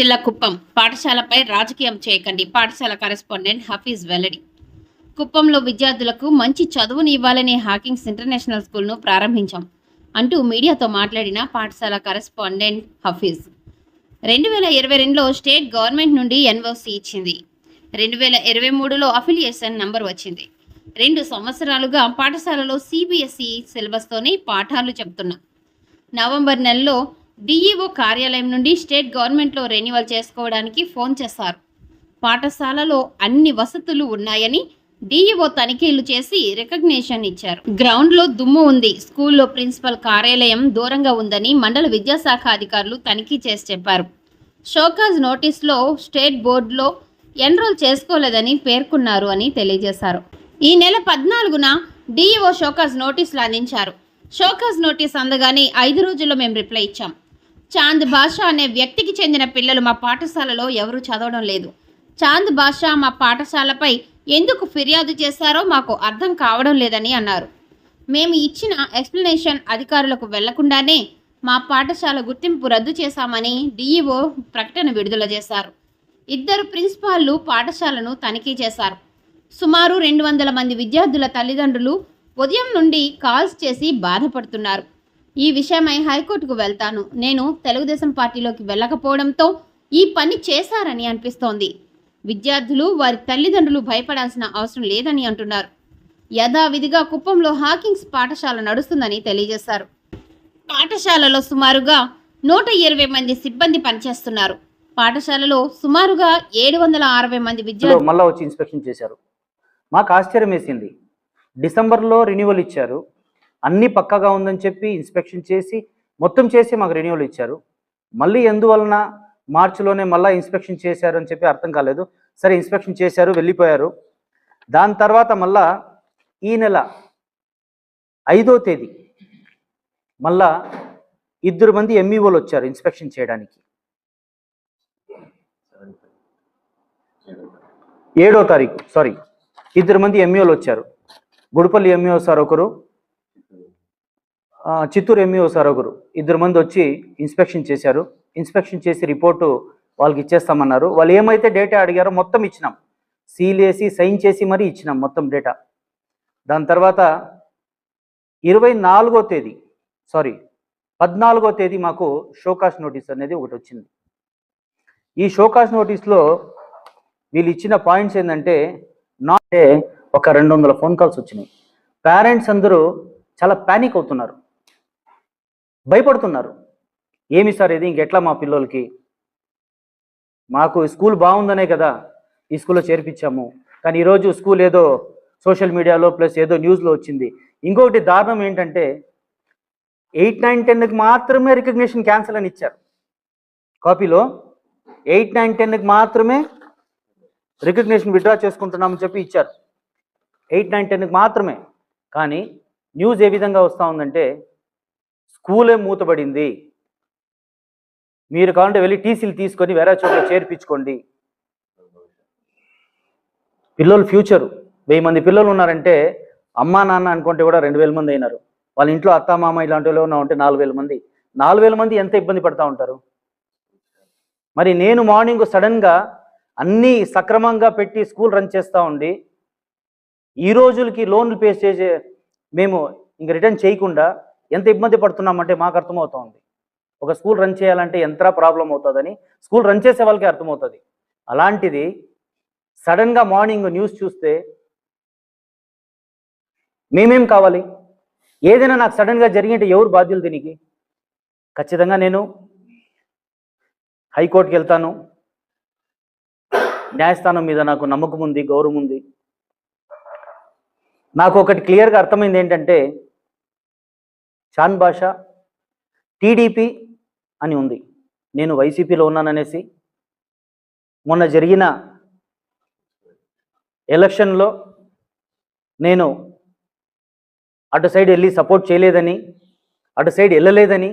జిల్లా కుప్పం పాఠశాలపై రాజకీయం చేయకండి. పాఠశాల కరెస్పాండెంట్ హఫీజ్ వెల్లడి. కుప్పంలో విద్యార్థులకు మంచి చదువుని ఇవ్వాలనే హాకింగ్స్ ఇంటర్నేషనల్ స్కూల్ను ప్రారంభించాం అంటూ మీడియాతో మాట్లాడిన పాఠశాల కరెస్పాండెంట్ హఫీజ్. రెండు వేల ఇరవై రెండులో స్టేట్ గవర్నమెంట్ నుండి ఎన్ఓసి ఇచ్చింది. రెండు వేల ఇరవై మూడులో అఫిలియేషన్ నంబర్ వచ్చింది. రెండు సంవత్సరాలుగా పాఠశాలలో సిబిఎస్ఈ సిలబస్తోనే పాఠాలు చెబుతున్నాం నవంబర్ నెలలో డిఈఓ కార్యాలయం నుండి స్టేట్ గవర్నమెంట్లో రెన్యువల్ చేసుకోవడానికి ఫోన్ చేశారు. పాఠశాలలో అన్ని వసతులు ఉన్నాయని డిఈఓ తనిఖీలు చేసి రికగ్నేషన్ ఇచ్చారు. గ్రౌండ్లో దుమ్ము ఉంది. స్కూల్లో ప్రిన్సిపల్ కార్యాలయం దూరంగా ఉందని మండల విద్యాశాఖ అధికారులు తనిఖీ చేసి చెప్పారు. షోకాజ్ నోటీస్లో స్టేట్ బోర్డులో ఎన్రోల్ చేసుకోలేదని పేర్కొన్నారు అని తెలియజేశారు. ఈ నెల పద్నాలుగున డిఈఓ షోకాజ్ నోటీసులు అందించారు. షోకాజ్ నోటీస్ అందగానే ఐదు రోజుల్లో మేము రిప్లై ఇచ్చాం. చాంద్ బాషా అనే వ్యక్తికి చెందిన పిల్లలు మా పాఠశాలలో ఎవరూ చదవడం లేదు. చాంద్ బాషా మా పాఠశాలపై ఎందుకు ఫిర్యాదు చేశారో మాకు అర్థం కావడం లేదని అన్నారు. మేము ఇచ్చిన ఎక్స్ప్లెనేషన్ అధికారులకు వెళ్ళకుండానే మా పాఠశాల గుర్తింపు రద్దు చేశామని డిఈఓ ప్రకటన విడుదల చేశారు. ఇద్దరు ప్రిన్సిపాల్లు పాఠశాలను తనిఖీ చేశారు. సుమారు రెండు వందల మంది విద్యార్థుల తల్లిదండ్రులు ఉదయం నుండి కాల్స్ చేసి బాధపడుతున్నారు. ఈ విషయమై హైకోర్టుకు వెళ్తాను. నేను తెలుగుదేశం పార్టీలోకి వెళ్ళకపోవడంతో ఈ పని చేశారని అనిపిస్తోంది. విద్యార్థులు వారి తల్లిదండ్రులు భయపడాల్సిన అవసరం లేదని అంటున్నారు. యథావిధిగా కుప్పంలో హాకింగ్స్ పాఠశాల నడుస్తుందని తెలియజేశారు. పాఠశాలలో సుమారుగా నూట ఇరవై మంది సిబ్బంది పనిచేస్తున్నారు. పాఠశాలలో సుమారుగా ఏడు వందల అరవై మంది విద్యార్థులు మళ్ళీ వచ్చి ఇన్స్పెక్షన్ చేశారు. మాకు ఆశ్చర్యం వేసింది డిసెంబర్లో రెన్యువల్ ఇచ్చారు. అన్నీ పక్కగా ఉందని చెప్పి ఇన్స్పెక్షన్ చేసి మొత్తం చేసి మాకు రెన్యువల్ ఇచ్చారు. మళ్ళీ ఎందువలన మార్చిలోనే మళ్ళీ ఇన్స్పెక్షన్ చేశారు అని చెప్పి అర్థం కాలేదు. సరే ఇన్స్పెక్షన్ చేశారు వెళ్ళిపోయారు. దాని తర్వాత మళ్ళా ఈ నెల ఐదో తేదీ మళ్ళా ఇద్దరు మంది ఎంఈఓలు వచ్చారు ఇన్స్పెక్షన్ చేయడానికి. ఏడో తారీఖు సారీ ఇద్దరు మంది ఎంఈఓలు వచ్చారు. గుడిపల్లి ఎంఈఓ సార్ ఒకరు చిత్తూరు ఎంఈఓ సార్ ఒకరు. ఇద్దరు మంది వచ్చి ఇన్స్పెక్షన్ చేశారు. ఇన్స్పెక్షన్ చేసి రిపోర్టు వాళ్ళకి ఇచ్చేస్తామన్నారు. వాళ్ళు ఏమైతే డేటా అడిగారో మొత్తం ఇచ్చినాం. సీల్ వేసి సైన్ చేసి మరీ ఇచ్చినాం మొత్తం డేటా దాని తర్వాత ఇరవై నాలుగో తేదీ సారీ పద్నాలుగో తేదీ మాకు షోకాస్ నోటీస్ అనేది ఒకటి వచ్చింది. ఈ షోకాస్ నోటీస్లో వీళ్ళు ఇచ్చిన పాయింట్స్ ఏంటంటే నాటే ఒక రెండు వందల ఫోన్ కాల్స్ వచ్చినాయి. పేరెంట్స్ అందరూ చాలా ప్యానిక్ అవుతున్నారు. భయపడుతున్నారు. ఏమి సార్ ఇది? ఇంకెట్లా మా పిల్లలకి? మాకు స్కూల్ బాగుందనే కదా ఈ స్కూల్లో చేర్పించాము. కానీ ఈరోజు స్కూల్ ఏదో సోషల్ మీడియాలో ప్లస్ ఏదో న్యూస్లో వచ్చింది. ఇంకొకటి దారుణం ఏంటంటే ఎయిట్ నైన్ టెన్కి మాత్రమే రికగ్నిషన్ క్యాన్సిల్ అని ఇచ్చారు. కాపీలో ఎయిట్ నైన్ టెన్కి మాత్రమే రికగ్నిషన్ విత్డ్రా చేసుకుంటున్నామని చెప్పి ఇచ్చారు. ఎయిట్ నైన్ టెన్కి మాత్రమే. కానీ న్యూస్ ఏ విధంగా వస్తూ ఉందంటే స్కూలే మూతబడింది. మీరు కావాలంటే వెళ్ళి టీసీలు తీసుకొని వేరే చోట్ల చేర్పించుకోండి. పిల్లలు ఫ్యూచరు. వెయ్యి మంది పిల్లలు ఉన్నారంటే అమ్మా నాన్న అనుకుంటే కూడా రెండు వేల మంది అయినారు. వాళ్ళ ఇంట్లో అత్త మామ ఇలాంటి వాళ్ళు ఉంటే నాలుగు వేల మంది. నాలుగు వేల మంది ఎంత ఇబ్బంది పడతా ఉంటారు? మరి నేను మార్నింగ్ సడన్గా అన్నీ సక్రమంగా పెట్టి స్కూల్ రన్ చేస్తూ ఉండి ఈ రోజులకి లోన్లు పే చేసే మేము ఇంక రిటర్న్ చేయకుండా ఎంత ఇబ్బంది పడుతున్నామంటే మాకు అర్థమవుతోంది. ఒక స్కూల్ రన్ చేయాలంటే ఎంత ప్రాబ్లం అవుతుందని స్కూల్ రన్ చేసే వాళ్ళకి అర్థమవుతుంది. అలాంటిది సడన్గా మార్నింగ్ న్యూస్ చూస్తే మేమేం కావాలి? ఏదైనా నాకు సడన్గా జరిగింటే ఎవరు బాధ్యులు దీనికి? ఖచ్చితంగా నేను హైకోర్టుకి వెళ్తాను. న్యాయస్థానం మీద నాకు నమ్మకం ఉంది గౌరవం ఉంది. నాకు ఒకటి క్లియర్గా అర్థమైంది ఏంటంటే చాన్ భాష టీడీపీ అని ఉంది. నేను వైసీపీలో ఉన్నాననేసి మొన్న జరిగిన ఎలక్షన్లో నేను అటు సైడ్ వెళ్ళి సపోర్ట్ చేయలేదని అటు సైడ్ వెళ్ళలేదని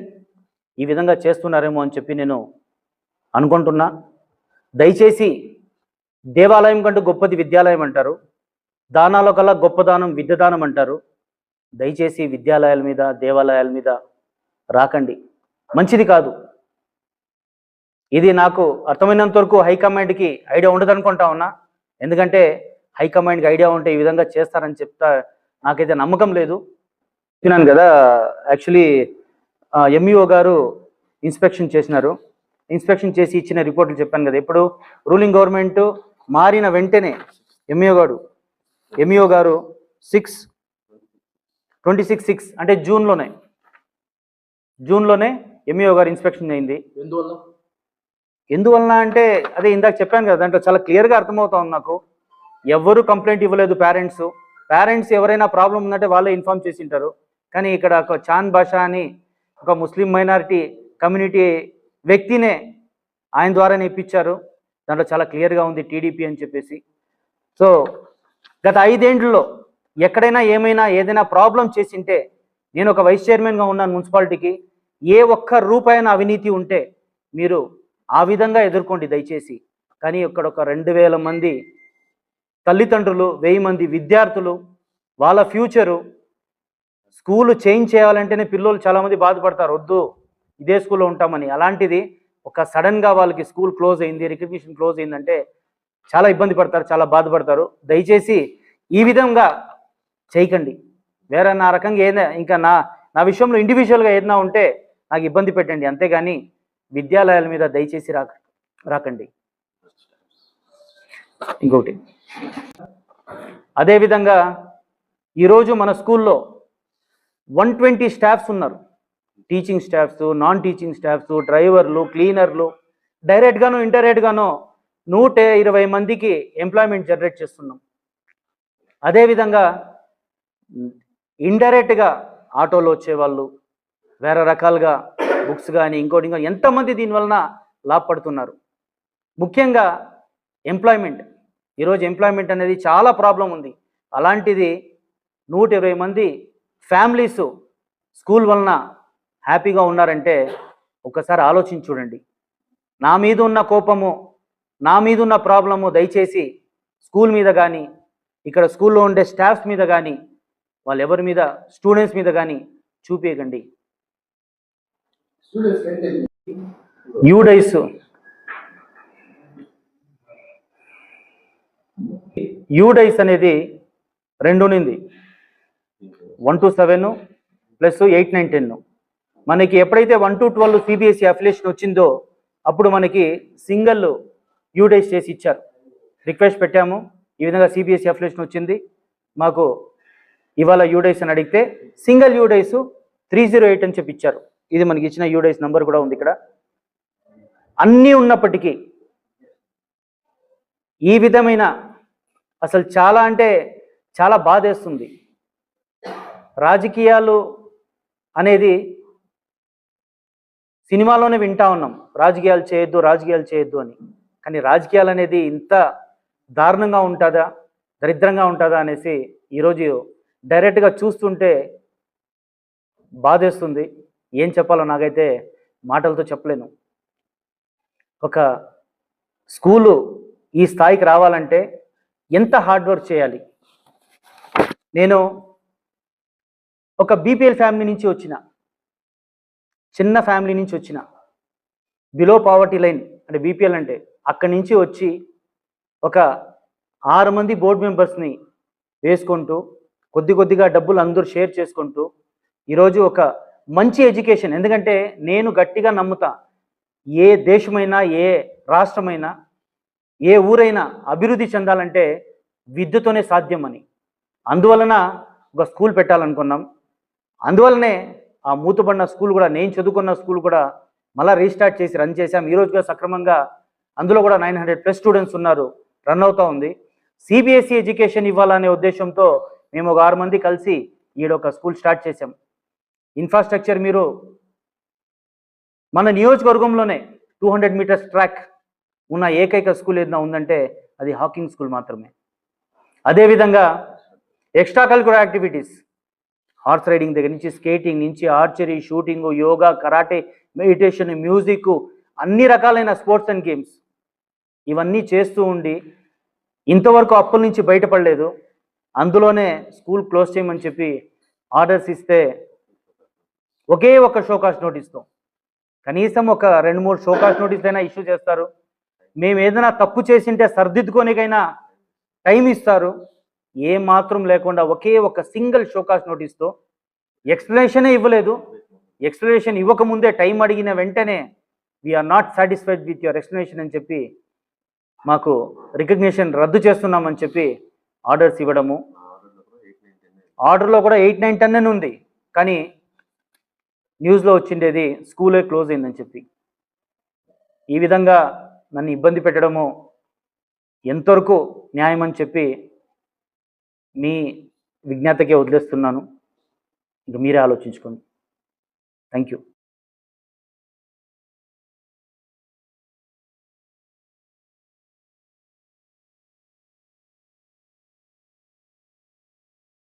ఈ విధంగా చేస్తున్నారేమో అని చెప్పి నేను అనుకుంటున్నా. దయచేసి దేవాలయం కంటే గొప్పది విద్యాలయం అంటారు. దానాల కల్లా గొప్ప దానం విద్యదానం అంటారు. దయచేసి విద్యాలయాల మీద దేవాలయాల మీద రాకండి. మంచిది కాదు. ఇది నాకు అర్థమైనంత వరకు హైకమాండ్కి ఐడియా ఉండదు అనుకుంటా ఉన్నా. ఎందుకంటే హైకమాండ్కి ఐడియా ఉంటే ఈ విధంగా చేస్తారని చెప్తా నాకైతే నమ్మకం లేదు. చెప్పినాను కదా యాక్చువల్లీ ఎంఈఓ గారు ఇన్స్పెక్షన్ చేసినారు. ఇన్స్పెక్షన్ చేసి ఇచ్చిన రిపోర్ట్లు చెప్పాను కదా. ఇప్పుడు రూలింగ్ గవర్నమెంట్ మారిన వెంటనే ఎంఈఓ గారు ఎంఈఓ గారు సిక్స్ ట్వంటీ సిక్స్ సిక్స్ అంటే జూన్లోనే. జూన్లోనే ఎంఈఓ గారు ఇన్స్పెక్షన్ అయింది. ఎందువల్ల? ఎందువలన అంటే అదే ఇందాక చెప్పాను కదా దాంట్లో చాలా క్లియర్గా అర్థమవుతా ఉంది నాకు. ఎవరు కంప్లైంట్ ఇవ్వలేదు పేరెంట్స్ పేరెంట్స్ ఎవరైనా ప్రాబ్లం ఉందంటే వాళ్ళే ఇన్ఫార్మ్ చేసి ఉంటారు కానీ ఇక్కడ ఒక చాన్ భాషా అని ఒక ముస్లిం మైనారిటీ కమ్యూనిటీ వ్యక్తినే ఆయన ద్వారానే ఇప్పించారు. దాంట్లో చాలా క్లియర్గా ఉంది టీడీపీ అని చెప్పేసి. సో గత ఐదేండ్లలో ఎక్కడైనా ఏమైనా ఏదైనా ప్రాబ్లం చేసింటే నేను ఒక వైస్ చైర్మన్గా ఉన్నాను మున్సిపాలిటీకి ఏ ఒక్క రూపాయన అవినీతి ఉంటే మీరు ఆ విధంగా ఎదుర్కోండి దయచేసి. కానీ ఇక్కడ ఒక రెండు వేల మంది తల్లిదండ్రులు వెయ్యి మంది విద్యార్థులు వాళ్ళ ఫ్యూచరు స్కూల్ చేంజ్ చేయాలంటేనే పిల్లలు చాలామంది బాధపడతారు. వద్దు ఇదే స్కూల్లో ఉంటామని. అలాంటిది ఒక సడన్గా వాళ్ళకి స్కూల్ క్లోజ్ అయింది రికగ్నిషన్ క్లోజ్ అయిందంటే చాలా ఇబ్బంది పడతారు చాలా బాధపడతారు. దయచేసి ఈ విధంగా చేయకండి. వేరే నా రకంగా ఏదైనా ఇంకా నా నా విషయంలో ఇండివిజువల్గా ఏదైనా ఉంటే నాకు ఇబ్బంది పెట్టండి. అంతేగాని విద్యాలయాల మీద దయచేసి రాక రాకండి. ఇంకొకటి. అదేవిధంగా ఈరోజు మన స్కూల్లో వన్ ట్వంటీ స్టాఫ్స్ ఉన్నారు. Teaching staffs non teaching staffs డ్రైవర్లు క్లీనర్లు. డైరెక్ట్గాను ఇండైరెక్ట్గాను నూట ఇరవై మందికి ఎంప్లాయ్మెంట్ జనరేట్ చేస్తున్నాం. అదేవిధంగా ఇండైరెక్ట్గా ఆటోలో వచ్చేవాళ్ళు వేరే రకాలుగా బుక్స్ కానీ ఇంకోటి ఇంకా ఎంతమంది దీనివలన లాభపడుతున్నారు. ముఖ్యంగా ఎంప్లాయ్మెంట్. ఈరోజు ఎంప్లాయ్మెంట్ అనేది చాలా ప్రాబ్లం ఉంది. అలాంటిది నూట ఇరవై మంది ఫ్యామిలీస్ స్కూల్ వలన హ్యాపీగా ఉన్నారంటే ఒకసారి ఆలోచించి చూడండి. నా మీద ఉన్న కోపము నా మీద ఉన్న ప్రాబ్లము దయచేసి స్కూల్ మీద కానీ ఇక్కడ స్కూల్లో ఉండే స్టాఫ్స్ మీద కానీ వాళ్ళు ఎవరి మీద స్టూడెంట్స్ మీద కానీ అంటే యూడైస్ యూడైస్ అనేది రెండు ఉంది one to seven plus eight nine ten మనకి ఎప్పుడైతే one to twelve CBSE affiliation వచ్చిందో అప్పుడు మనకి సింగిల్ యూడైస్ చేసి ఇచ్చారు. రిక్వెస్ట్ పెట్టాము. ఈ విధంగా సిబిఎస్ఈ అఫిలియేషన్ వచ్చింది. మాకు ఇవాళ యూడైస్ అని అడిగితే single UDISE three zero eight అని చెప్పి ఇచ్చారు ఇది మనకి ఇచ్చిన యూడైస్ నంబర్ కూడా ఉంది ఇక్కడ. అన్నీ ఉన్నప్పటికీ ఈ విధమైన అసలు చాలా అంటే చాలా బాధేస్తుంది. రాజకీయాలు అనేది సినిమాలోనే వింటా ఉన్నాం. రాజకీయాలు చేయొద్దు రాజకీయాలు చేయొద్దు అని. కానీ రాజకీయాలు అనేది ఇంత దారుణంగా ఉంటుందా దరిద్రంగా ఉంటుందా అనేసి ఈరోజు డైరెక్ట్గా చూస్తుంటే బాధేస్తుంది. ఏం చెప్పాలో నాకైతే మాటలతో చెప్పలేను. ఒక స్కూలు ఈ స్థాయికి రావాలంటే ఎంత హార్డ్ వర్క్ చేయాలి? నేను ఒక బీపీఎల్ ఫ్యామిలీ నుంచి వచ్చిన చిన్న ఫ్యామిలీ నుంచి వచ్చిన బిలో పావర్టీ లైన్ అంటే బీపీఎల్ అంటే అక్కడి నుంచి వచ్చి ఒక ఆరు మంది బోర్డు మెంబర్స్ని వేసుకుంటూ కొద్ది కొద్దిగా డబ్బులు అందరూ షేర్ చేసుకుంటూ ఈరోజు ఒక మంచి ఎడ్యుకేషన్. ఎందుకంటే నేను గట్టిగా నమ్ముతా ఏ దేశమైనా ఏ రాష్ట్రమైనా ఏ ఊరైనా అభివృద్ధి చెందాలంటే విద్యతోనే సాధ్యమని అందువలన ఒక స్కూల్ పెట్టాలనుకున్నాం. అందువలనే ఆ మూతబడిన స్కూల్ కూడా నేను చదువుకున్న స్కూల్ కూడా మళ్ళీ రీస్టార్ట్ చేసి రన్ చేశాం. ఈరోజు కూడా సక్రమంగా అందులో కూడా నైన్ హండ్రెడ్ ప్లస్ స్టూడెంట్స్ ఉన్నారు. రన్ అవుతా ఉంది. సిబిఎస్ఈ ఎడ్యుకేషన్ ఇవ్వాలనే ఉద్దేశంతో మేము ఒక ఆరు మంది కలిసి ఈడ ఒక స్కూల్ స్టార్ట్ చేశాం. ఇన్ఫ్రాస్ట్రక్చర్ మీరు మన నియోజకవర్గంలోనే టూ హండ్రెడ్ మీటర్స్ ట్రాక్ ఉన్న ఏకైక స్కూల్ ఏదైనా ఉందంటే అది హాకింగ్ స్కూల్ మాత్రమే. అదేవిధంగా extra curricular activities horse riding దగ్గర నుంచి స్కేటింగ్ నుంచి archery shooting yoga karate meditation music అన్ని రకాలైన స్పోర్ట్స్ అండ్ గేమ్స్ ఇవన్నీ చేస్తూ ఉండి ఇంతవరకు అప్పుల నుంచి బయటపడలేదు. అందులోనే స్కూల్ క్లోజ్ చేయమని చెప్పి ఆర్డర్స్ ఇస్తే ఒకే ఒక షోకాస్ నోటీస్తో. కనీసం ఒక రెండు మూడు షోకాస్ నోటీస్ అయినా ఇష్యూ చేస్తారు. మేము ఏదైనా తప్పు చేసింటే సర్దిద్దుకోనికైనా టైం ఇస్తారు. ఏ మాత్రం లేకుండా ఒకే ఒక సింగిల్ షోకాస్ నోటీస్తో ఎక్స్ప్లెనేషనే ఇవ్వలేదు. ఎక్స్ప్లెనేషన్ ఇవ్వకముందే టైం అడిగిన వెంటనే we are not satisfied with your explanation అని చెప్పి మాకు రికగ్నిషన్ రద్దు చేస్తున్నామని చెప్పి ఆర్డర్స్ ఇవ్వడము. ఆర్డర్లో కూడా ఎయిట్ నైన్ టెన్ అని ఉంది. కానీ న్యూస్లో వచ్చిండేది స్కూలే క్లోజ్ అయిందని చెప్పి. ఈ విధంగా నన్ను ఇబ్బంది పెట్టడము ఎంతవరకు న్యాయం అని చెప్పి మీ విజ్ఞాతకే వదిలేస్తున్నాను. ఇంక మీరే ఆలోచించుకోండి. Thank you